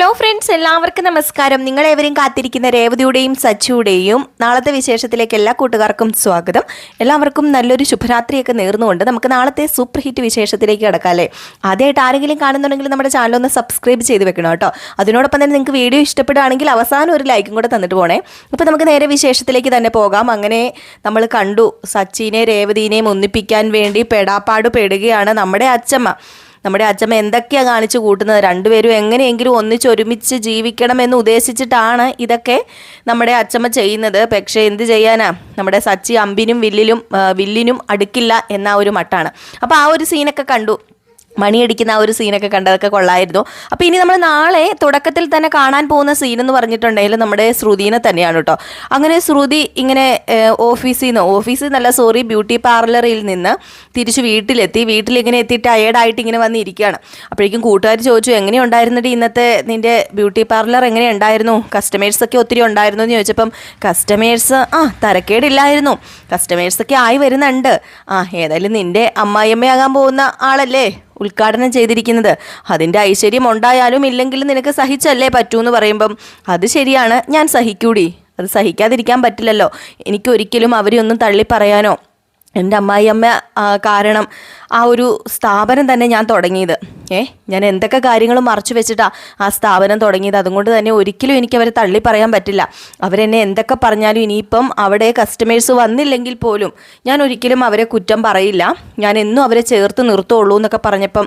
Hello friends എല്ലാവർക്കും നമസ്കാരം. നിങ്ങളേവരും കാത്തിരിക്കുന്ന രേവതിയുടെയും സച്ചിയുടെയും നാളത്തെ വിശേഷത്തിലേക്ക് എല്ലാ കൂട്ടുകാർക്കും സ്വാഗതം. എല്ലാവർക്കും നല്ലൊരു ശുഭരാത്രിയൊക്കെ നേർന്നുകൊണ്ട് നമുക്ക് നാളത്തെ സൂപ്പർ ഹിറ്റ് വിശേഷത്തിലേക്ക് കിടക്കാം അല്ലേ? ആദ്യമായിട്ട് ആരെങ്കിലും കാണുന്നുണ്ടെങ്കിൽ നമ്മുടെ ചാനൽ ഒന്ന് സബ്സ്ക്രൈബ് ചെയ്ത് വെക്കണം കേട്ടോ. അതിനോടൊപ്പം തന്നെ നിങ്ങൾക്ക് വീഡിയോ ഇഷ്ടപ്പെടുകയാണെങ്കിൽ അവസാനം ഒരു ലൈക്കും കൂടെ തന്നിട്ട് പോണേ. അപ്പോൾ നമുക്ക് നേരെ വിശേഷത്തിലേക്ക് തന്നെ പോകാം. അങ്ങനെ നമ്മൾ കണ്ടു സച്ചിനെ രേവതിനെയും ഒന്നിപ്പിക്കാൻ വേണ്ടി പെടാപ്പാട് പെടുകയാണ് നമ്മുടെ അച്ചമ്മ. നമ്മുടെ അച്ഛമ്മ എന്തൊക്കെയാണ് കാണിച്ചു കൂട്ടുന്നത്? രണ്ടുപേരും എങ്ങനെയെങ്കിലും ഒന്നിച്ച് ഒരുമിച്ച് ജീവിക്കണമെന്ന് ഉദ്ദേശിച്ചിട്ടാണ് ഇതൊക്കെ നമ്മുടെ അച്ഛമ്മ ചെയ്യുന്നത്. പക്ഷേ എന്ത് ചെയ്യാനാ? നമ്മുടെ സച്ചി അമ്പിനും വില്ലിലും വില്ലിനും അടുക്കില്ല എന്ന ഒരു മട്ടാണ്. അപ്പോൾ ആ ഒരു സീനൊക്കെ കണ്ടു. മണിയടിക്കുന്ന ആ ഒരു സീനൊക്കെ കണ്ടതൊക്കെ കൊള്ളായിരുന്നു. അപ്പോൾ ഇനി നമ്മൾ നാളെ തുടക്കത്തിൽ തന്നെ കാണാൻ പോകുന്ന സീൻ എന്ന് പറഞ്ഞിട്ടുണ്ടെങ്കിൽ നമ്മുടെ ശ്രുതിനെ തന്നെയാണ് കേട്ടോ. അങ്ങനെ ശ്രുതി ഇങ്ങനെ ഓഫീസിൽ നിന്ന് ഓഫീസിൽ നിന്നല്ല സോറി ബ്യൂട്ടി പാർലറിൽ നിന്ന് തിരിച്ച് വീട്ടിലെത്തി. വീട്ടിൽ ഇങ്ങനെ എത്തി ടയേർഡായിട്ട് ഇങ്ങനെ വന്നിരിക്കുകയാണ് അപ്പോഴേക്കും കൂട്ടുകാർ ചോദിച്ചു എങ്ങനെയുണ്ടായിരുന്നിട്ട് ഇന്നത്തെ നിന്റെ ബ്യൂട്ടി പാർലർ എങ്ങനെ ഉണ്ടായിരുന്നു? കസ്റ്റമേഴ്സ് ഒക്കെ ഒത്തിരി ഉണ്ടായിരുന്നു എന്ന് ചോദിച്ചപ്പം കസ്റ്റമേഴ്സ് ആ തരക്കേടില്ലായിരുന്നു. കസ്റ്റമേഴ്സൊക്കെ ആയി വരുന്നുണ്ട്. ആ ഏതായാലും നിന്റെ അമ്മായിയമ്മയാകാൻ പോകുന്ന ആളല്ലേ? ഉദ്ഘാടനം ചെയ്തിരിക്കുന്നത്. അതിന്റെ ഐശ്വര്യം ഉണ്ടായാലും ഇല്ലെങ്കിലും നിനക്ക് സഹിച്ചല്ലേ പറ്റൂ എന്ന് പറയുമ്പം അത് ശരിയാണ് ഞാൻ സഹിക്കൂടി. അത് സഹിക്കാതിരിക്കാൻ പറ്റില്ലല്ലോ. എനിക്കൊരിക്കലും അവരെ ഒന്നും തള്ളി പറയാനോ? എന്റെ അമ്മായിയമ്മ കാരണം ആ ഒരു സ്ഥാപനം തന്നെ ഞാൻ തുടങ്ങിയത്. ഏ ഞാൻ എന്തൊക്കെ കാര്യങ്ങളും മറച്ചു വെച്ചിട്ടാ ആ സ്ഥാപനം തുടങ്ങിയത്? അതുകൊണ്ട് തന്നെ ഒരിക്കലും എനിക്ക് അവരെ തള്ളി പറയാൻ പറ്റില്ല. അവരെന്നെ എന്തൊക്കെ പറഞ്ഞാലും ഇനിയിപ്പം അവിടെ കസ്റ്റമേഴ്സ് വന്നില്ലെങ്കിൽ പോലും ഞാൻ ഒരിക്കലും അവരെ കുറ്റം പറയില്ല. ഞാൻ എന്നും അവരെ ചേർത്ത് നിർത്തുള്ളൂ എന്നൊക്കെ പറഞ്ഞപ്പം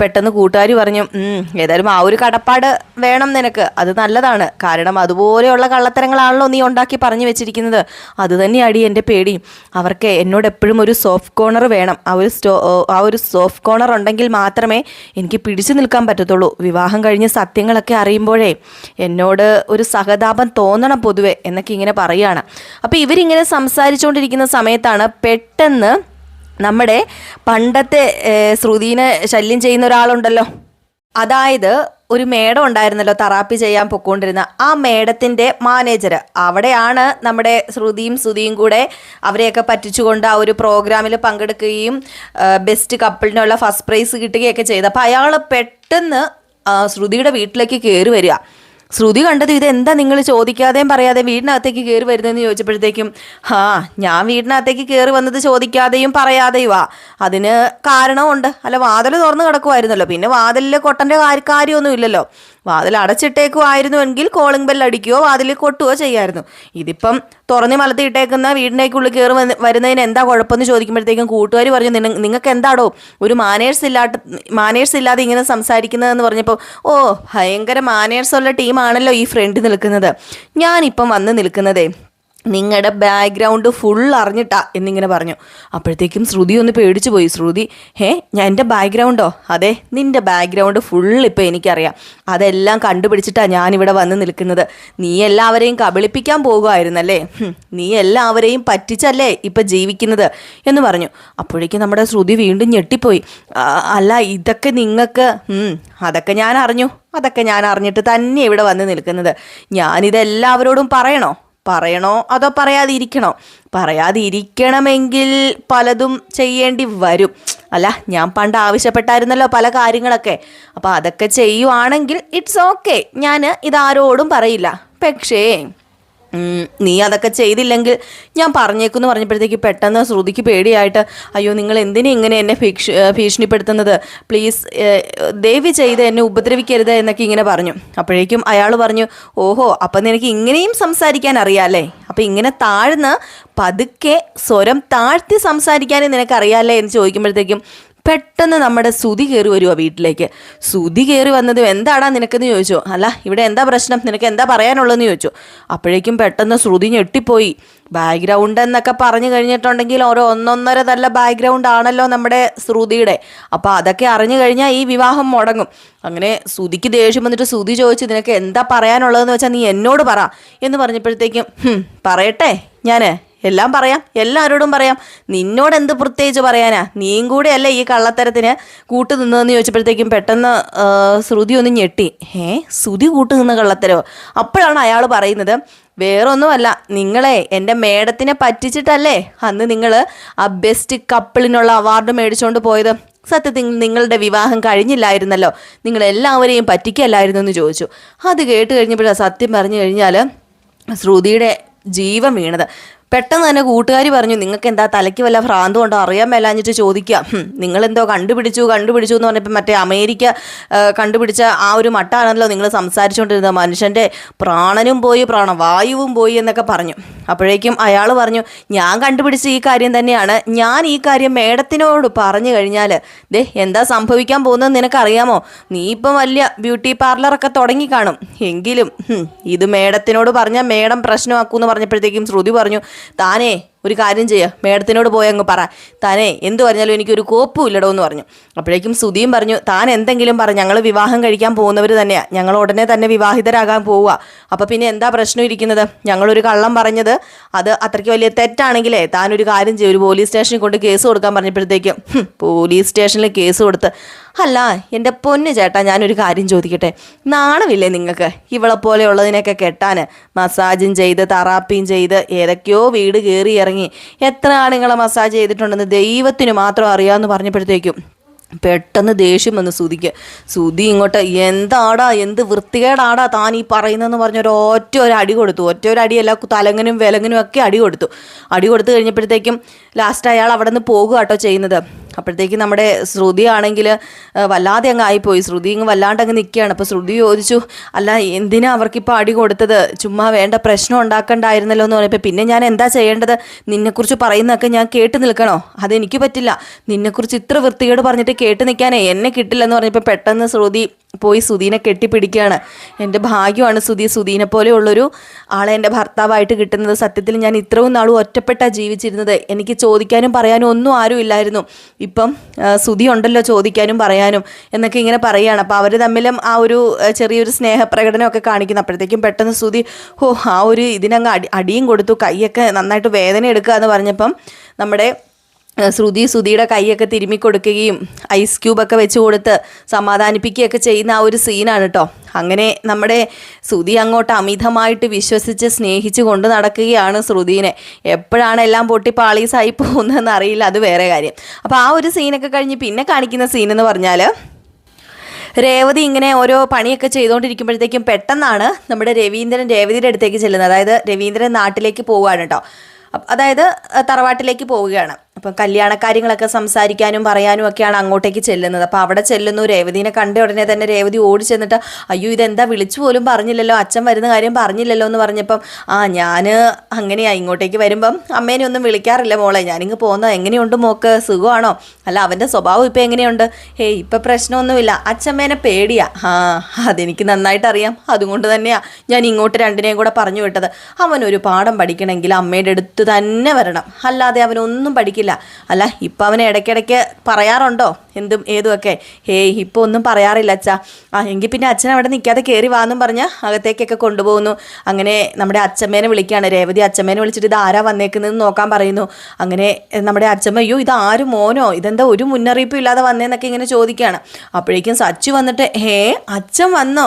പെട്ടെന്ന് കൂട്ടുകാർ പറഞ്ഞു "ഉം, ഏതായാലും ആ ഒരു കടപ്പാട് വേണം നിനക്ക്. അത് നല്ലതാണ്. കാരണം അതുപോലെയുള്ള കള്ളത്തരങ്ങളാണല്ലോ നീ ഉണ്ടാക്കി പറഞ്ഞു വെച്ചിരിക്കുന്നത്. അത് തന്നെയാടി എന്റെ പേടി. അവർക്ക് എന്നോട് എപ്പോഴും ഒരു സോഫ്റ്റ് കോർണർ വേണം. ആ ഒരു ആ ഒരു സോഫ്റ്റ് കോർണർ ഉണ്ടെങ്കിൽ മാത്രമേ എനിക്ക് പിടിച്ചു നിൽക്കാൻ പറ്റത്തുള്ളൂ. വിവാഹം കഴിഞ്ഞ് സത്യങ്ങളൊക്കെ അറിയുമ്പോഴേ എന്നോട് ഒരു സഹതാപം തോന്നണം പൊതുവെ എന്നൊക്കെ ഇങ്ങനെ പറയുകയാണ് അപ്പോൾ ഇവരിങ്ങനെ സംസാരിച്ചുകൊണ്ടിരിക്കുന്ന സമയത്താണ് പെട്ടെന്ന് നമ്മുടെ പണ്ടത്തെ ശ്രുതിനെ ശല്യം ചെയ്യുന്ന ഒരാളുണ്ടല്ലോ. അതായത് ഒരു മേഡം ഉണ്ടായിരുന്നല്ലോ തെറാപ്പി ചെയ്യാൻ പൊക്കോണ്ടിരുന്ന ആ മേഡത്തിന്റെ മാനേജർ അവിടെയാണ് നമ്മുടെ ശ്രുതിയും ശ്രുതിയും കൂടെ അവരെയൊക്കെ പറ്റിച്ചുകൊണ്ട് ആ ഒരു പ്രോഗ്രാമിൽ പങ്കെടുക്കുകയും ബെസ്റ്റ് കപ്പിളിനുള്ള ഫസ്റ്റ് പ്രൈസ് കിട്ടുകയൊക്കെ ചെയ്ത് അപ്പോൾ അയാൾ പെട്ടെന്ന് ശ്രുതിയുടെ വീട്ടിലേക്ക് കയറി വരിക. ശ്രുതി കണ്ടത് ഇതെന്താ നിങ്ങൾ ചോദിക്കാതെയും പറയാതെ വീടിനകത്തേക്ക് കയറി വരുന്നതെന്ന് ചോദിച്ചപ്പോഴത്തേക്കും ആ ഞാൻ വീടിനകത്തേക്ക് കയറി വന്നത് ചോദിക്കാതെയും പറയാതെയുവാ അതിന് കാരണമുണ്ട്. അല്ല വാതിൽ തുറന്ന് കിടക്കുമായിരുന്നല്ലോ പിന്നെ വാതിലിൽ കൊട്ടന്റെ കാര്യ- കാര്യമൊന്നും ഇല്ലല്ലോ വാതിൽ അടച്ചിട്ടേക്കുമായിരുന്നുവെങ്കിൽ കോളിംഗ് ബെൽ അടിക്കുകയോ വാതിൽ കൊട്ടുകയോ ചെയ്യായിരുന്നു. ഇതിപ്പം തുറന്ന് മലത്തിയിട്ടേക്കുന്ന വീടിനേക്കുള്ളിൽ കയറി വന്ന് വരുന്നതിന് എന്താ കുഴപ്പമെന്ന് ചോദിക്കുമ്പോഴത്തേക്കും കൂട്ടുകാർ പറഞ്ഞു "നിന- നിങ്ങൾക്ക് എന്താടോ ഒരു മാനേഴ്സ് ഇല്ലാത്ത മാനേഴ്സ് ഇല്ലാതെ ഇങ്ങനെ സംസാരിക്കുന്നതെന്ന് പറഞ്ഞപ്പോൾ ഓ ഭയങ്കര മാനേഴ്സുള്ള ടീമാണല്ലോ ഈ ഫ്രണ്ട് നിൽക്കുന്നത്. ഞാനിപ്പം വന്ന് നിൽക്കുന്നതേ നിങ്ങളുടെ ബാക്ക്ഗ്രൗണ്ട് ഫുൾ അറിഞ്ഞിട്ടാ എന്നിങ്ങനെ പറഞ്ഞു. അപ്പോഴത്തേക്കും ശ്രുതി ഒന്ന് പേടിച്ചു പോയി. ശ്രുതി ഹേ ഞാൻ എന്റെ ബാക്ക്ഗ്രൗണ്ടോ അതെ നിന്റെ ബാക്ക്ഗ്രൗണ്ട് ഫുൾ ഇപ്പം എനിക്കറിയാം. അതെല്ലാം കണ്ടുപിടിച്ചിട്ടാണ് ഞാനിവിടെ വന്ന് നിൽക്കുന്നത്. നീ എല്ലാവരെയും കബളിപ്പിക്കാൻ പോകുമായിരുന്നല്ലേ നീ എല്ലാവരെയും പറ്റിച്ചല്ലേ ഇപ്പം ജീവിക്കുന്നത്? എന്ന് പറഞ്ഞു. അപ്പോഴേക്കും നമ്മുടെ ശ്രുതി വീണ്ടും ഞെട്ടിപ്പോയി. അല്ല ഇതൊക്കെ നിങ്ങൾക്ക് അതൊക്കെ ഞാൻ അറിഞ്ഞു. അതൊക്കെ ഞാൻ അറിഞ്ഞിട്ട് തന്നെ ഇവിടെ വന്ന് നിൽക്കുന്നത്. ഞാനിതെല്ലാവരോടും പറയണോ? പറയണോ അതോ പറയാതിരിക്കണോ? പറയാതിരിക്കണമെങ്കിൽ പലതും ചെയ്യേണ്ടി വരും. അല്ല ഞാൻ പണ്ട് ആവശ്യപ്പെട്ടായിരുന്നല്ലോ പല കാര്യങ്ങളൊക്കെ. അപ്പോൾ അതൊക്കെ ചെയ്യുവാണെങ്കിൽ ഇറ്റ്സ് ഓക്കെ ഞാൻ ഇതാരോടും പറയില്ല. പക്ഷേ നീ അതൊക്കെ ചെയ്തില്ലെങ്കിൽ ഞാൻ പറഞ്ഞേക്കുമെന്ന് പറഞ്ഞപ്പോഴത്തേക്ക് പെട്ടെന്ന് ശ്രുതിക്ക് പേടിയായിട്ട് അയ്യോ നിങ്ങൾ എന്തിനാ ഇങ്ങനെ എന്നെ ഭീഷ ഭീഷണിപ്പെടുത്തുന്നത്? പ്ലീസ് ദേവി ചെയ്ത് എന്നെ ഉപദ്രവിക്കരുത് എന്നൊക്കെ ഇങ്ങനെ പറഞ്ഞു. അപ്പോഴേക്കും അയാൾ പറഞ്ഞു ഓഹോ അപ്പം നിനക്ക് ഇങ്ങനെയും സംസാരിക്കാൻ അറിയാമല്ലേ അപ്പം ഇങ്ങനെ താഴ്ന്ന് പതുക്കെ സ്വരം താഴ്ത്തി സംസാരിക്കാനും നിനക്കറിയാമല്ലേ എന്ന് ചോദിക്കുമ്പോഴത്തേക്കും പെട്ടെന്ന് നമ്മുടെ സുതി കയറി വരുവാ വീട്ടിലേക്ക്. സുതി കയറി വന്നത് എന്താടാ നിനക്കെന്ന് ചോദിച്ചു. അല്ല ഇവിടെ എന്താ പ്രശ്നം? നിനക്ക് എന്താ പറയാനുള്ളതെന്ന് ചോദിച്ചു. അപ്പോഴേക്കും പെട്ടെന്ന് ശ്രുതി ഞെട്ടിപ്പോയി. ബാക്ക്ഗ്രൗണ്ട് എന്നൊക്കെ പറഞ്ഞു കഴിഞ്ഞിട്ടുണ്ടെങ്കിൽ ഓരോ ഒന്നൊന്നര നല്ല ബാക്ക്ഗ്രൗണ്ട് ആണല്ലോ നമ്മുടെ ശ്രുതിയുടെ. അപ്പോൾ അതൊക്കെ അറിഞ്ഞു കഴിഞ്ഞാൽ ഈ വിവാഹം മുടങ്ങും. അങ്ങനെ സുതിക്ക് ദേഷ്യം വന്നിട്ട് സുതി ചോദിച്ചു നിനക്ക് എന്താ പറയാനുള്ളതെന്ന് വെച്ചാൽ നീ എന്നോട് പറ. എന്ന് പറഞ്ഞപ്പോഴത്തേക്കും പറയട്ടെ ഞാൻ എല്ലാം പറയാം എല്ലാവരോടും പറയാം. നിന്നോട് എന്ത് പ്രത്യേകിച്ച് പറയാനാ? നീയും കൂടെ അല്ലേ ഈ കള്ളത്തരത്തിന് കൂട്ടു നിന്നതെന്ന് ചോദിച്ചപ്പോഴത്തേക്കും പെട്ടെന്ന് ശ്രുതി ഒന്ന് ഞെട്ടി. ഏ ശ്രുതി കൂട്ടു നിന്ന കള്ളത്തരോ? അപ്പോഴാണ് അയാൾ പറയുന്നത് വേറൊന്നുമല്ല നിങ്ങളെ എന്റെ മേഡത്തിനെ പറ്റിച്ചിട്ടല്ലേ അന്ന് നിങ്ങൾ ആ ബെസ്റ്റ് കപ്പിളിനുള്ള അവാർഡ് മേടിച്ചുകൊണ്ട് പോയത്? സത്യത്തിൽ നിങ്ങളുടെ വിവാഹം കഴിഞ്ഞില്ലായിരുന്നല്ലോ. നിങ്ങൾ എല്ലാവരെയും പറ്റിക്കല്ലായിരുന്നു എന്ന് ചോദിച്ചു. അത് കേട്ട് കഴിഞ്ഞപ്പോഴാണ് സത്യം പറഞ്ഞു കഴിഞ്ഞാൽ ശ്രുതിയുടെ ജീവൻ വീണത്. പെട്ടെന്ന് തന്നെ കൂട്ടുകാരി പറഞ്ഞു നിങ്ങൾക്ക് എന്താ തലയ്ക്ക് വല്ല ഭ്രാന്ത് കൊണ്ടോ അറിയാൻ മേലാഞ്ഞിട്ട് ചോദിക്കാം. "ഹും, നിങ്ങളെന്തോ കണ്ടുപിടിച്ചു കണ്ടുപിടിച്ചു എന്ന് പറഞ്ഞപ്പോൾ മറ്റേ അമേരിക്ക കണ്ടുപിടിച്ച ആ ഒരു മട്ടാണല്ലോ നിങ്ങൾ സംസാരിച്ചുകൊണ്ടിരുന്നത് മനുഷ്യന്റെ പ്രാണനും പോയി പ്രാണവായുവും പോയി എന്നൊക്കെ പറഞ്ഞു. അപ്പോഴേക്കും അയാൾ പറഞ്ഞു ഞാൻ കണ്ടുപിടിച്ച ഈ കാര്യം തന്നെയാണ്. ഞാൻ ഈ കാര്യം മേഡത്തിനോട് പറഞ്ഞു കഴിഞ്ഞാൽ ദേ എന്താ സംഭവിക്കാൻ പോകുന്നത് നിനക്കറിയാമോ? നീ ഇപ്പം വലിയ ബ്യൂട്ടി പാർലറൊക്കെ തുടങ്ങി കാണും. എങ്കിലും ഇത് മേഡത്തിനോട് പറഞ്ഞാൽ മേഡം പ്രശ്നമാക്കൂന്ന് പറഞ്ഞപ്പോഴത്തേക്കും ശ്രുതി പറഞ്ഞു താനേ ഒരു കാര്യം ചെയ്യുക മേഡത്തിനോട് പോയി അങ്ങ് പറ. താനേ എന്ത് പറഞ്ഞാലും എനിക്കൊരു കോപ്പും ഇല്ലടോ എന്ന് പറഞ്ഞു. അപ്പോഴേക്കും സുധിയും പറഞ്ഞു താൻ എന്തെങ്കിലും പറഞ്ഞു ഞങ്ങൾ വിവാഹം കഴിക്കാൻ പോകുന്നവർ തന്നെയാണ് ഞങ്ങൾ ഉടനെ തന്നെ വിവാഹിതരാകാൻ പോവുക. അപ്പോൾ പിന്നെ എന്താ പ്രശ്നം ഇരിക്കുന്നത്? ഞങ്ങളൊരു കള്ളം പറഞ്ഞത് അത് അത്രയ്ക്ക് വലിയ തെറ്റാണെങ്കിലേ താനൊരു കാര്യം ചെയ്യും. ഒരു പോലീസ് സ്റ്റേഷനിൽ കൊണ്ട് കേസ് കൊടുക്കാൻ പറഞ്ഞപ്പോഴത്തേക്കും പോലീസ് സ്റ്റേഷനിൽ കേസ് കൊടുത്ത്. അല്ല എന്റെ പൊന്ന് ചേട്ടാ ഞാനൊരു കാര്യം ചോദിക്കട്ടെ. നാണമില്ലേ നിങ്ങൾക്ക്? ഇവളെ പോലെയുള്ളതിനൊക്കെ കെട്ടാൻ മസാജും ചെയ്ത് തെറാപ്പിയും ചെയ്ത് ഏതൊക്കെയോ വീട് കയറി ഇറങ്ങി എത്ര ആണുങ്ങളെ മസാജ് ചെയ്തിട്ടുണ്ടെന്ന് ദൈവത്തിന് മാത്രം അറിയാമെന്ന് പറഞ്ഞപ്പോഴത്തേക്കും പെട്ടെന്ന് ദേഷ്യം വന്ന് സുതിക്ക്. സുതി ഇങ്ങോട്ട് എന്താടാ എന്ത് വൃത്തികേടാടാ താൻ ഈ പറയുന്നതെന്ന് പറഞ്ഞ ഒരു ഒറ്റ ഒരു അടി കൊടുത്തു. ഒറ്റ ഒരു അടിയല്ല തലങ്ങനും വിലങ്ങനും ഒക്കെ അടി കൊടുത്തു. അടി കൊടുത്തു കഴിഞ്ഞപ്പോഴത്തേക്കും ലാസ്റ്റ് അയാൾ അവിടെ നിന്ന് പോകുക കേട്ടോ ചെയ്യുന്നത്. അപ്പോഴത്തേക്കും നമ്മുടെ ശ്രുതി ആണെങ്കിൽ വല്ലാതെ അങ്ങ് ആയിപ്പോയി. ശ്രുതി ഇങ്ങ് വല്ലാണ്ട് അങ്ങ് നിൽക്കുകയാണ്. അപ്പോൾ ശ്രുതി ചോദിച്ചു അല്ല എന്തിനാ അവർക്കിപ്പോൾ അടി കൊടുത്തത്? ചുമ്മാ വേണ്ട പ്രശ്നം ഉണ്ടാക്കണ്ടായിരുന്നല്ലോ എന്ന് പറഞ്ഞപ്പോൾ പിന്നെ ഞാൻ എന്താ ചെയ്യേണ്ടത്? നിന്നെക്കുറിച്ച് പറയുന്നതൊക്കെ ഞാൻ കേട്ട് നിൽക്കണോ? അതെനിക്ക് പറ്റില്ല. നിന്നെക്കുറിച്ച് ഇത്ര വൃത്തികേട് പറഞ്ഞിട്ട് കേട്ട് നിൽക്കാനേ എന്നെ കിട്ടില്ലെന്ന് പറഞ്ഞപ്പോൾ പെട്ടെന്ന് ശ്രുതി പോയി സുധീനെ കെട്ടിപ്പിടിക്കുകയാണ്. എന്റെ ഭാഗ്യമാണ് സുധി സുധീനെ പോലെയുള്ളൊരു ആളെ എന്റെ ഭർത്താവായിട്ട് കിട്ടുന്നത്. സത്യത്തിൽ ഞാൻ ഇത്രയും നാളും ഒറ്റപ്പെട്ടാണ് ജീവിച്ചിരുന്നത്. എനിക്ക് ചോദിക്കാനും പറയാനും ഒന്നും ആരും ഇല്ലായിരുന്നു ഇപ്പം സുതി ഉണ്ടല്ലോ ചോദിക്കാനും പറയാനും എന്നൊക്കെ ഇങ്ങനെ പറയുകയാണ്. അപ്പോൾ അവർ തമ്മിലും ആ ഒരു ചെറിയൊരു സ്നേഹപ്രകടനമൊക്കെ കാണിക്കുന്നു. അപ്പോഴത്തേക്കും പെട്ടെന്ന് സുതി ഓ ആ ഒരു ഇതിനങ്ങ് അടി അടിയും കൊടുത്തു. കൈയൊക്കെ നന്നായിട്ട് വേദന എടുക്കുക എന്ന് പറഞ്ഞപ്പം നമ്മുടെ ശ്രുതി ശ്രുതിയുടെ കൈയൊക്കെ തിരുമ്മി കൊടുക്കുകയും ഐസ് ക്യൂബൊക്കെ വെച്ച് കൊടുത്ത് സമാധാനിപ്പിക്കുകയൊക്കെ ചെയ്യുന്ന ആ ഒരു സീനാണ് കേട്ടോ അങ്ങനെ നമ്മുടെ ശ്രുതി അങ്ങോട്ട് അമിതമായിട്ട് വിശ്വസിച്ച് സ്നേഹിച്ച് കൊണ്ട് നടക്കുകയാണ് ശ്രുതിനെ. എപ്പോഴാണ് എല്ലാം പൊട്ടി പാളീസായി പോകുന്നതെന്ന് അറിയില്ല അത് വേറെ കാര്യം. അപ്പോൾ ആ ഒരു സീനൊക്കെ കഴിഞ്ഞ് പിന്നെ കാണിക്കുന്ന സീനെന്ന് പറഞ്ഞാൽ രേവതി ഇങ്ങനെ ഓരോ പണിയൊക്കെ ചെയ്തുകൊണ്ടിരിക്കുമ്പോഴത്തേക്കും പെട്ടെന്നാണ് നമ്മുടെ രവീന്ദ്രൻ രേവതിയുടെ അടുത്തേക്ക് ചെല്ലുന്നത്. അതായത് രവീന്ദ്രൻ നാട്ടിലേക്ക് പോവുകയാണ് കേട്ടോ അതായത് തറവാട്ടിലേക്ക് പോവുകയാണ്. അപ്പം കല്യാണ കാര്യങ്ങളൊക്കെ സംസാരിക്കാനും പറയാനും ഒക്കെയാണ് അങ്ങോട്ടേക്ക് ചെല്ലുന്നത്. അപ്പോൾ അവിടെ ചെല്ലുന്നു രേവതിനെ കണ്ട ഉടനെ തന്നെ രേവതി ഓടി ചെന്നിട്ട് അയ്യോ ഇതെന്താ വിളിച്ചു പോലും പറഞ്ഞില്ലല്ലോ അച്ഛൻ വരുന്ന കാര്യം പറഞ്ഞില്ലല്ലോ എന്ന് പറഞ്ഞപ്പം ആ ഞാൻ അങ്ങനെയാ ഇങ്ങോട്ടേക്ക് വരുമ്പം അമ്മേനെ ഒന്നും വിളിക്കാറില്ല മോളെ ഞാനിങ്ങ് പോകുന്നത് എങ്ങനെയുണ്ട് മോക്ക് സുഖമാണോ? അല്ല അവന്റെ സ്വഭാവം ഇപ്പം എങ്ങനെയുണ്ട്? ഹേയ് ഇപ്പം പ്രശ്നമൊന്നുമില്ല അച്ഛമ്മേനെ പേടിയാ. ആ അതെനിക്ക് നന്നായിട്ട് അറിയാം അതുകൊണ്ട് തന്നെയാ ഞാൻ ഇങ്ങോട്ട് രണ്ടിനെയും കൂടെ പറഞ്ഞു വിട്ടത്. അവനൊരു പാഠം പഠിക്കണമെങ്കിൽ അമ്മയുടെ അടുത്ത് തന്നെ വരണം. അല്ലാതെ അവനൊന്നും പഠിക്കില്ല. അല്ല ഇപ്പം അവനെ ഇടയ്ക്കിടയ്ക്ക് പറയാറുണ്ടോ? എന്തും ഏതുമൊക്കെ? ഹേയ് ഇപ്പോൾ ഒന്നും പറയാറില്ല അച്ഛാ. ആ എങ്കിൽ പിന്നെ അച്ഛൻ അവിടെ നിൽക്കാതെ കയറി വാന്നും പറഞ്ഞ് അകത്തേക്കൊക്കെ കൊണ്ടുപോകുന്നു. അങ്ങനെ നമ്മുടെ അച്ഛമ്മേനെ വിളിക്കുകയാണ് രേവതി അച്ഛമ്മേനെ വിളിച്ചിട്ട് ഇത് ആരാ വന്നേക്കുന്നതെന്ന് നോക്കാൻ പറയുന്നു. അങ്ങനെ നമ്മുടെ അച്ഛമ്മ അയ്യോ ഇത് ആരും മോനോ? ഇതെന്താ ഒരു മുന്നറിയിപ്പും ഇല്ലാതെ വന്നേന്നൊക്കെ ഇങ്ങനെ ചോദിക്കുകയാണ് അപ്പോഴേക്കും സച്ചു വന്നിട്ട് ഹേ അച്ഛൻ വന്നോ?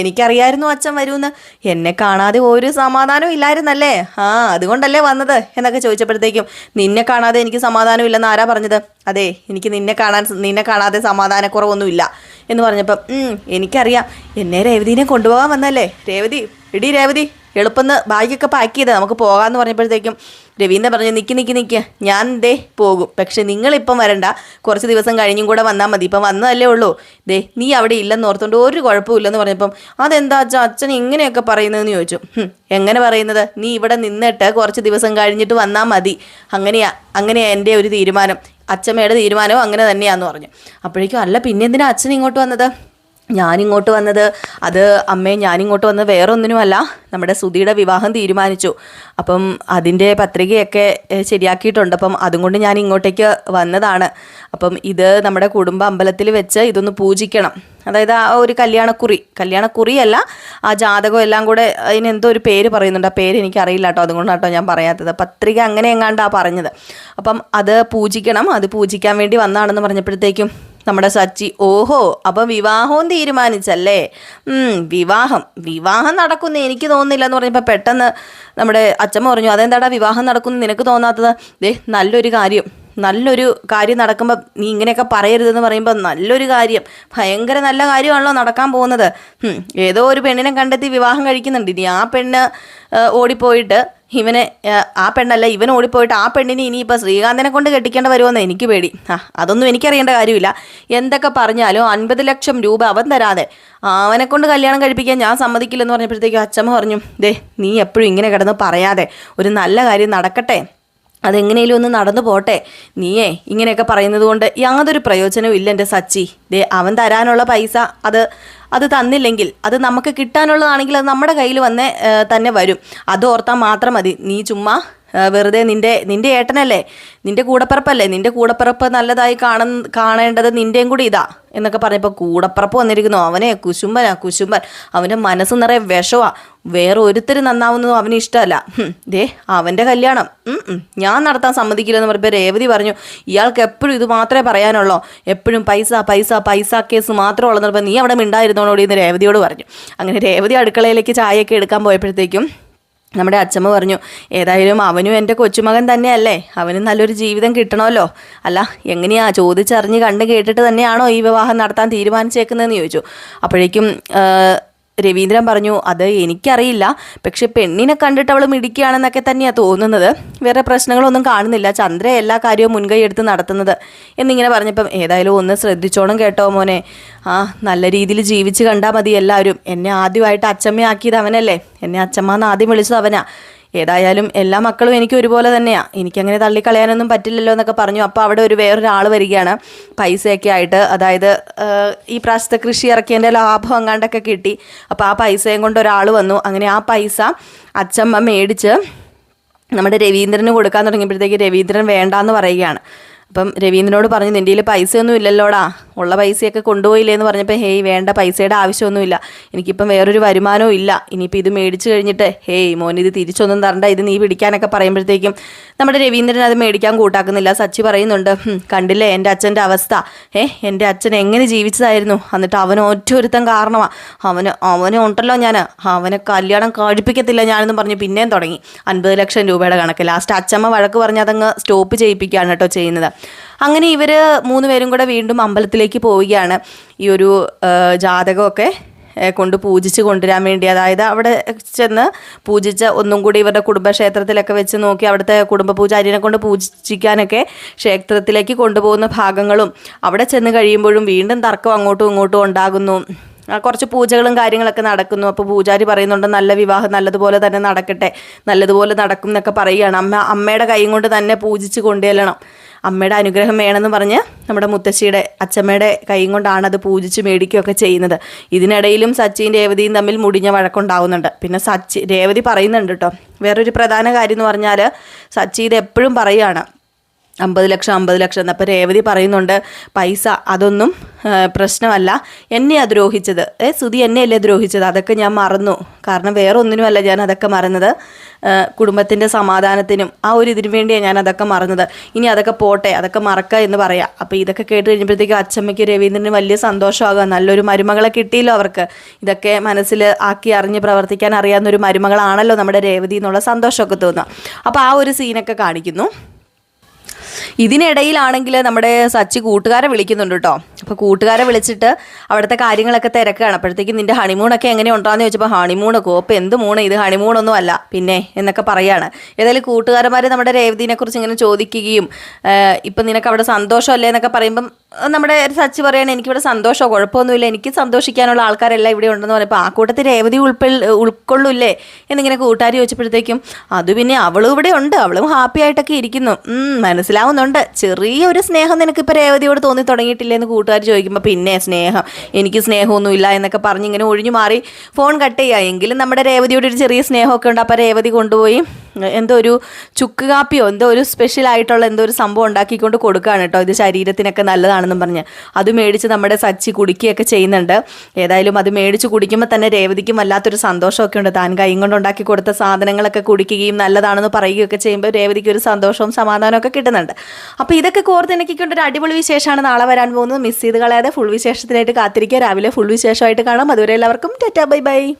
എനിക്കറിയായിരുന്നു അച്ഛൻ വരുമെന്ന് എന്നെ കാണാതെ ഒരു സമാധാനവും ഇല്ലായിരുന്നല്ലേ? ആ അതുകൊണ്ടല്ലേ വന്നത്? എന്നൊക്കെ ചോദിച്ചപ്പോഴത്തേക്കും നിന്നെ കാണാതെ എനിക്ക് സമാധാനം ഇല്ലെന്ന് ആരാ പറഞ്ഞത്? അതെ എനിക്ക് നിന്നെ കാണാൻ നിന്നെ കാണാതെ സമാധാനക്കുറവൊന്നുമില്ല എന്ന് പറഞ്ഞപ്പം "ഉം, എനിക്കറിയാം. എന്നെ രേവതിനെ കൊണ്ടുപോകാൻ വന്നല്ലേ? രേവതി എടി രേവതി. എളുപ്പന്ന് ബാഗൊക്കെ പാക്ക് ചെയ്താൽ നമുക്ക് പോകാമെന്ന് പറഞ്ഞപ്പോഴത്തേക്കും രവീന്ദ്രൻ പറഞ്ഞു നിൽക്കി നിൽക്കി നിൽക്കുക ഞാൻ ദേ പോകും. പക്ഷെ നിങ്ങളിപ്പം വരണ്ട. കുറച്ച് ദിവസം കഴിഞ്ഞും കൂടെ വന്നാൽ മതി. ഇപ്പം വന്നതല്ലേ ഉള്ളൂ. ദേ നീ അവിടെ ഇല്ലെന്ന് ഓർത്തുകൊണ്ട് ഒരു കുഴപ്പമില്ലെന്ന് പറഞ്ഞപ്പം അതെന്താ അച്ഛൻ അച്ഛൻ ഇങ്ങനെയൊക്കെ പറയുന്നതെന്ന് ചോദിച്ചു. "ഹും, എങ്ങനെ പറയുന്നത്? നീ ഇവിടെ നിന്നിട്ട് കുറച്ച് ദിവസം കഴിഞ്ഞിട്ട് വന്നാൽ മതി. അങ്ങനെയാ അങ്ങനെയാ എന്റെ ഒരു തീരുമാനം. അച്ഛമ്മയുടെ തീരുമാനവും അങ്ങനെ തന്നെയാന്ന് പറഞ്ഞു. അപ്പോഴേക്കും അല്ല പിന്നെ എന്തിനാ അച്ഛൻ ഇങ്ങോട്ട് വന്നത്? ഞാനിങ്ങോട്ട് വന്നത് അത് അമ്മേ ഞാനിങ്ങോട്ട് വന്നത് വേറെ ഒന്നിനുമല്ല നമ്മുടെ സുധിയുടെ വിവാഹം തീരുമാനിച്ചു. അപ്പം അതിന്റെ പത്രികയൊക്കെ ശരിയാക്കിയിട്ടുണ്ട്. അപ്പം അതും കൊണ്ട് ഞാൻ ഇങ്ങോട്ടേക്ക് വന്നതാണ്. അപ്പം ഇത് നമ്മുടെ കുടുംബ അമ്പലത്തിൽ വെച്ച് ഇതൊന്ന് പൂജിക്കണം. അതായത് ആ ഒരു കല്യാണക്കുറി കല്യാണക്കുറിയല്ല ആ ജാതകം എല്ലാം കൂടെ അതിനെന്തോ ഒരു പേര് പറയുന്നുണ്ട്. ആ പേര് എനിക്കറിയില്ല കേട്ടോ. അതുകൊണ്ടാട്ടോ ഞാൻ പറയാത്തത്. പത്രിക അങ്ങനെ എങ്ങാണ്ടാണ് പറഞ്ഞത്. അപ്പം അത് പൂജിക്കണം. അത് പൂജിക്കാൻ വേണ്ടി വന്നതാണെന്ന് പറഞ്ഞപ്പോഴത്തേക്കും നമ്മുടെ സച്ചി ഓഹോ അപ്പം വിവാഹവും തീരുമാനിച്ചല്ലേ? വിവാഹം. വിവാഹം നടക്കുന്നു എനിക്ക് തോന്നുന്നില്ല എന്ന് പറഞ്ഞപ്പോൾ പെട്ടെന്ന് നമ്മുടെ അച്ഛമ്മ പറഞ്ഞു അതെന്താടാ വിവാഹം നടക്കുന്നു നിനക്ക് തോന്നാത്തത്? ദേ നല്ലൊരു കാര്യം. നല്ലൊരു കാര്യം നടക്കുമ്പോൾ നീ ഇങ്ങനെയൊക്കെ പറയരുതെന്ന് പറയുമ്പോൾ നല്ലൊരു കാര്യം. ഭയങ്കര നല്ല കാര്യമാണല്ലോ നടക്കാൻ പോകുന്നത്. ഏതോ ഒരു പെണ്ണിനെ കണ്ടെത്തി വിവാഹം കഴിക്കുന്നുണ്ട്. ഇനി ആ പെണ്ണ് ഓടിപ്പോയിട്ട് ഇവനെ ആ, ആ പെണ്ണല്ല ഇവൻ ഓടിപ്പോയിട്ട് ആ പെണ്ണിനെ ഇനിയിപ്പോൾ ശ്രീകാന്തനെ കൊണ്ട് കെട്ടിക്കേണ്ട വരുമെന്ന് എനിക്ക് പേടി. ആ അതൊന്നും എനിക്കറിയേണ്ട കാര്യമില്ല. എന്തൊക്കെ പറഞ്ഞാലും അൻപത് ലക്ഷം രൂപ അവൻ തരാതെ അവനെ കൊണ്ട് കല്യാണം കഴിപ്പിക്കാൻ ഞാൻ സമ്മതിക്കില്ലെന്ന് പറഞ്ഞപ്പോഴത്തേക്കും അച്ഛമ്മ പറഞ്ഞു ദേ നീ എപ്പോഴും ഇങ്ങനെ കിടന്ന് പറയാതെ ഒരു നല്ല കാര്യം നടക്കട്ടെ. അതെങ്ങനെയും ഒന്ന് നടന്നു പോട്ടെ. നീയേ ഇങ്ങനെയൊക്കെ പറയുന്നത് കൊണ്ട് യാതൊരു പ്രയോജനവും ഇല്ല എന്റെ സച്ചി. ദേ അവൻ തരാനുള്ള പൈസ അത് അത് തന്നില്ലെങ്കിൽ അത് നമുക്ക് കിട്ടാനുള്ളതാണെങ്കിൽ അത് നമ്മുടെ കയ്യിൽ വന്നേ തന്നെ വരും. അത് ഓർത്താൽ മാത്രം മതി. നീ ചുമ്മാ വെറുതെ നിന്റെ നിന്റെ ഏട്ടനല്ലേ? നിന്റെ കൂടപ്പിറപ്പല്ലേ? നിന്റെ കൂടപ്പിറപ്പ് നല്ലതായി കാണ കാണേണ്ടത് നിന്റെയും കൂടി ഇതാ എന്നൊക്കെ പറഞ്ഞപ്പോൾ കൂടപ്പിറപ്പ് വന്നിരിക്കുന്നു. അവനെ കുശുമ്പനാ കുശുമ്പൻ അവന്റെ മനസ്സ് നിറയെ വിഷമാ വേറെ ഒരുത്തർ നന്നാവുന്നതും അവന് ഇഷ്ടമല്ല. ദേ അവന്റെ കല്യാണം. ഞാൻ നടത്താൻ സമ്മതിക്കില്ലെന്ന് പറഞ്ഞപ്പോൾ രേവതി പറഞ്ഞു ഇയാൾക്ക് എപ്പോഴും ഇത് മാത്രമേ പറയാനുള്ളൂ. എപ്പോഴും പൈസ പൈസ പൈസ കേസ് മാത്രമേ ഉള്ളെന്ന് പറഞ്ഞപ്പോൾ നീ അവിടെ മിണ്ടായിരുന്നോളൂടി എന്ന് രേവതിയോട് പറഞ്ഞു. അങ്ങനെ രേവതി അടുക്കളയിലേക്ക് ചായയൊക്കെ എടുക്കാൻ പോയപ്പോഴത്തേക്കും നമ്മുടെ അച്ഛമ്മ പറഞ്ഞു ഏതായാലും അവനും എന്റെ കൊച്ചുമകൻ തന്നെയല്ലേ. അവനും നല്ലൊരു ജീവിതം കിട്ടണമല്ലോ. അല്ല എങ്ങനെയാ ചോദിച്ചറിഞ്ഞ് കണ്ട് കേട്ടിട്ട് തന്നെയാണോ ഈ വിവാഹം നടത്താൻ തീരുമാനിച്ചേക്കുന്നതെന്ന് ചോദിച്ചു. അപ്പോഴേക്കും രവീന്ദ്രൻ പറഞ്ഞു അത് എനിക്കറിയില്ല. പക്ഷെ പെണ്ണിനെ കണ്ടിട്ട് അവൾ മിടിക്കുകയാണെന്നൊക്കെ തന്നെയാണ് തോന്നുന്നത്. വേറെ പ്രശ്നങ്ങളൊന്നും കാണുന്നില്ല. ചന്ദ്ര എല്ലാ കാര്യവും മുൻകൈ എടുത്ത് നടത്തുന്നത്. എന്നിങ്ങനെ പറഞ്ഞപ്പം ഏതായാലും ഒന്ന് ശ്രദ്ധിച്ചോണം കേട്ടോ മോനെ. ആ നല്ല രീതിയിൽ ജീവിച്ച് കണ്ടാൽ മതി എല്ലാവരും. എന്നെ ആദ്യമായിട്ട് അച്ചമ്മയാക്കിയത് അവനല്ലേ. എന്നെ അച്ഛമ്മ എന്ന് ആദ്യം വിളിച്ചത് അവനാ. ഏതായാലും എല്ലാ മക്കളും എനിക്ക് ഒരുപോലെ തന്നെയാണ് എനിക്കങ്ങനെ തള്ളിക്കളയാനൊന്നും പറ്റില്ലല്ലോ എന്നൊക്കെ പറഞ്ഞു. അപ്പോൾ അവിടെ ഒരു വേറൊരാൾ വരികയാണ്. പൈസയൊക്കെ ആയിട്ട് അതായത് ഈ പ്രാവശ്യത്തെ കൃഷി ഇറക്കിയതിന്റെ ലാഭം അങ്ങാണ്ടൊക്കെ കിട്ടി. അപ്പോൾ ആ പൈസയും കൊണ്ട് ഒരാൾ വന്നു. അങ്ങനെ ആ പൈസ അച്ചമ്മ മേടിച്ച് നമ്മുടെ രവീന്ദ്രന് കൊടുക്കാൻ തുടങ്ങിയപ്പോഴത്തേക്ക് രവീന്ദ്രൻ വേണ്ടാന്ന് പറയുകയാണ്. അപ്പം രവീന്ദ്രനോട് പറഞ്ഞു നിന്റെ കയ്യിൽ പൈസയൊന്നും ഇല്ലല്ലോടാ. ഉള്ള പൈസയൊക്കെ കൊണ്ടുപോയില്ലേ എന്ന് പറഞ്ഞപ്പോൾ ഹേയ് വേണ്ട പൈസയുടെ ആവശ്യമൊന്നുമില്ല. എനിക്കിപ്പം വേറൊരു വരുമാനവും ഇല്ല. ഇനിയിപ്പോൾ ഇത് മേടിച്ച് കഴിഞ്ഞിട്ട് ഹേയ് മോൻ ഇത് തിരിച്ചൊന്നും തരണ്ട. ഇത് നീ പിടിക്കാനൊക്കെ പറയുമ്പോഴത്തേക്കും നമ്മുടെ രവീന്ദ്രൻ അത് മേടിക്കാൻ കൂട്ടാക്കുന്നില്ല. സച്ചി പറയുന്നുണ്ട് കണ്ടില്ലേ എന്റെ അച്ഛന്റെ അവസ്ഥ. ഏ എന്റെ അച്ഛൻ എങ്ങനെ ജീവിച്ചതായിരുന്നു? എന്നിട്ട് അവൻ ഒറ്റ ഒരുത്തൻ കാരണമാണ് അവന് അവനെ ഉണ്ടല്ലോ ഞാൻ അവനെ കല്യാണം കഴിപ്പിക്കത്തില്ല ഞാനെന്ന് പറഞ്ഞ് പിന്നെയും തുടങ്ങി. അൻപത് ലക്ഷം രൂപയുടെ കണക്ക്. ലാസ്റ്റ് അച്ഛമ്മ വഴക്ക് പറഞ്ഞ് അതങ്ങ് സ്റ്റോപ്പ് ചെയ്യിപ്പിക്കുകയാണ് കേട്ടോ ചെയ്യുന്നത്. അങ്ങനെ ഇവർ മൂന്ന് പേരും കൂടെ വീണ്ടും അമ്പലത്തിലേക്ക് പോവുകയാണ്. ഈ ഒരു ജാതകമൊക്കെ കൊണ്ട് പൂജിച്ച് കൊണ്ടുവരാൻ വേണ്ടി. അതായത് അവിടെ ചെന്ന് പൂജിച്ച ഒന്നും കൂടി ഇവരുടെ കുടുംബക്ഷേത്രത്തിലൊക്കെ വെച്ച് നോക്കി അവിടുത്തെ കുടുംബ പൂജാരിനെ കൊണ്ട് പൂജിക്കാനൊക്കെ ക്ഷേത്രത്തിലേക്ക് കൊണ്ടുപോകുന്ന ഭാഗങ്ങളും അവിടെ ചെന്ന് കഴിയുമ്പോഴും വീണ്ടും തർക്കം അങ്ങോട്ടും ഇങ്ങോട്ടും ഉണ്ടാകുന്നു. കുറച്ച് പൂജകളും കാര്യങ്ങളൊക്കെ നടക്കുന്നു. അപ്പോൾ പൂജാരി പറയുന്നുണ്ട് നല്ല വിവാഹം നല്ലതുപോലെ തന്നെ നടക്കട്ടെ. നല്ലതുപോലെ നടക്കും എന്നൊക്കെ പറയുകയാണ്. അമ്മ അമ്മയുടെ കൈ കൊണ്ട് തന്നെ പൂജിച്ച് കൊണ്ടുചെല്ലണം. അമ്മയുടെ അനുഗ്രഹം വേണമെന്ന് പറഞ്ഞ് നമ്മുടെ മുത്തശ്ശിയുടെ അച്ഛമ്മയുടെ കൈയും കൊണ്ടാണ് അത് പൂജിച്ച് മേടിക്കുകയൊക്കെ ചെയ്യുന്നത്. ഇതിനിടയിലും സച്ചിയും രേവതിയും തമ്മിൽ മുടിഞ്ഞ വഴക്കുണ്ടാവുന്നുണ്ട്. പിന്നെ സച്ചി രേവതി പറയുന്നുണ്ട് കേട്ടോ വേറൊരു പ്രധാന കാര്യം എന്ന് പറഞ്ഞാൽ സച്ചി ഇത് എപ്പോഴും പറയുകയാണ് അമ്പത് ലക്ഷം അമ്പത് ലക്ഷം എന്ന് രേവതി പറയുന്നുണ്ട് പൈസ അതൊന്നും പ്രശ്നമല്ല. എന്നെ ദ്രോഹിച്ചത്. ഏ സുതി എന്നെയല്ലേ ദ്രോഹിച്ചത്? അതൊക്കെ ഞാൻ മറന്നു. കാരണം വേറെ ഒന്നിനുമല്ല ഞാൻ അതൊക്കെ മറന്നത്. കുടുംബത്തിന്റെ സമാധാനത്തിനും ആ ഒരു ഇതിനു വേണ്ടിയാണ് ഞാൻ അതൊക്കെ മറന്നത്. ഇനി അതൊക്കെ പോട്ടെ അതൊക്കെ മറക്കുക എന്ന് പറയാം. അപ്പോൾ ഇതൊക്കെ കേട്ട് കഴിഞ്ഞപ്പോഴത്തേക്ക് അച്ഛമ്മയ്ക്ക് രവീന്ദ്രന് വലിയ സന്തോഷമാകുക. നല്ലൊരു മരുമകളെ കിട്ടിയല്ലോ അവർക്ക്. ഇതൊക്കെ മനസ്സിൽ ആക്കി അറിഞ്ഞ് പ്രവർത്തിക്കാൻ അറിയാവുന്ന ഒരു മരുമകളാണല്ലോ നമ്മുടെ രേവതി എന്നുള്ള സന്തോഷമൊക്കെ തോന്നുക. അപ്പോൾ ആ ഒരു സീനൊക്കെ കാണിക്കുന്നു. ഇതിനിടയിലാണെങ്കിൽ നമ്മുടെ സച്ചി കൂട്ടുകാരെ വിളിക്കുന്നുണ്ട് കേട്ടോ അപ്പോൾ കൂട്ടുകാരെ വിളിച്ചിട്ട് അവിടുത്തെ കാര്യങ്ങളൊക്കെ തിരക്കുകയാണ് അപ്പോഴത്തേക്കും നിന്റെ ഹണിമൂണൊക്കെ എങ്ങനെ ഉണ്ടാന്ന് ചോദിച്ചപ്പോൾ ഹണിമൂണൊക്കെ അപ്പോൾ എന്ത് മൂണ്? ഇത് ഹണിമൂണൊന്നും അല്ല. പിന്നെ എന്നൊക്കെ പറയാണ്. ഏതായാലും കൂട്ടുകാരന്മാർ നമ്മുടെ രേവതിനെക്കുറിച്ച് ഇങ്ങനെ ചോദിക്കുകയും ഇപ്പം നിനക്ക് അവിടെ സന്തോഷമല്ലേ? എന്നൊക്കെ പറയുമ്പം നമ്മുടെ സച്ചി പറയാണ് എനിക്കിവിടെ സന്തോഷമോ? കുഴപ്പമൊന്നുമില്ല. എനിക്ക് സന്തോഷിക്കാനുള്ള ആൾക്കാരെല്ലാം ഇവിടെ ഉണ്ടെന്ന് പറയുമ്പോൾ ആ കൂട്ടത്തിൽ രേവതി ഉൾപ്പെൾ ഉൾക്കൊള്ളൂല്ലേ? എന്നിങ്ങനെ കൂട്ടുകാരി ചോദിച്ചപ്പോഴത്തേക്കും അത് പിന്നെ അവളും ഇവിടെ ഉണ്ട്. അവളും ഹാപ്പി ആയിട്ടൊക്കെ ഇരിക്കുന്നു. ഉം, മനസ്സിലാവുന്നുണ്ട് ചെറിയൊരു സ്നേഹം നിനക്ക് ഇപ്പോൾ രേവതിയോട് തോന്നി തുടങ്ങിയിട്ടില്ലേ എന്ന് കൂട്ടുകാർ ചോദിക്കുമ്പോൾ പിന്നെ സ്നേഹം എനിക്ക് സ്നേഹമൊന്നുമില്ല എന്നൊക്കെ പറഞ്ഞ് ഇങ്ങനെ ഒഴിഞ്ഞു മാറി. ഫോൺ കട്ട് ചെയ്യുക എങ്കിലും നമ്മുടെ രേവതിയോട് ഒരു ചെറിയ സ്നേഹമൊക്കെ ഉണ്ട്. അപ്പോൾ രേവതി കൊണ്ടുപോയി എന്തോ ഒരു ചുക്ക് കാപ്പിയോ എന്തോ ഒരു സ്പെഷ്യൽ ആയിട്ടുള്ള എന്തോ ഒരു സംഭവം ഉണ്ടാക്കിക്കൊണ്ട് കൊടുക്കുകയാണ് കേട്ടോ. ഇത് ശരീരത്തിനൊക്കെ നല്ലതാണെന്നും പറഞ്ഞ്. അത് മേടിച്ച് നമ്മുടെ സച്ചി കുടിക്കുകയൊക്കെ ചെയ്യുന്നുണ്ട്. ഏതായാലും അത് മേടിച്ച് കുടിക്കുമ്പോൾ തന്നെ രേവതിക്കും വല്ലാത്തൊരു സന്തോഷമൊക്കെ ഉണ്ട്. താൻ കൈ കൊണ്ട് ഉണ്ടാക്കി കൊടുത്ത സാധനങ്ങളൊക്കെ കുടിക്കുകയും നല്ലതാണെന്ന് പറയുകയൊക്കെ ചെയ്യുമ്പോൾ രേവതിക്ക് ഒരു സന്തോഷവും സമാധാനമൊക്കെ ഒക്കെ കിട്ടുന്നുണ്ട് അപ്പോൾ ഇതൊക്കെ കോർത്തിണക്കിക്കൊണ്ട് ഒരു അടിപൊളി വിശേഷമാണ് നാളെ വരാൻ പോകുന്നത്. മിസ് ചെയ്ത് കളയാതെ ഫുൾ വിശേഷത്തിനായിട്ട് കാത്തിരിക്കുക. രാവിലെ ഫുൾ വിശേഷമായിട്ട് കാണാം. അതുവരെ എല്ലാവർക്കും ടാറ്റാ ബൈ ബൈ.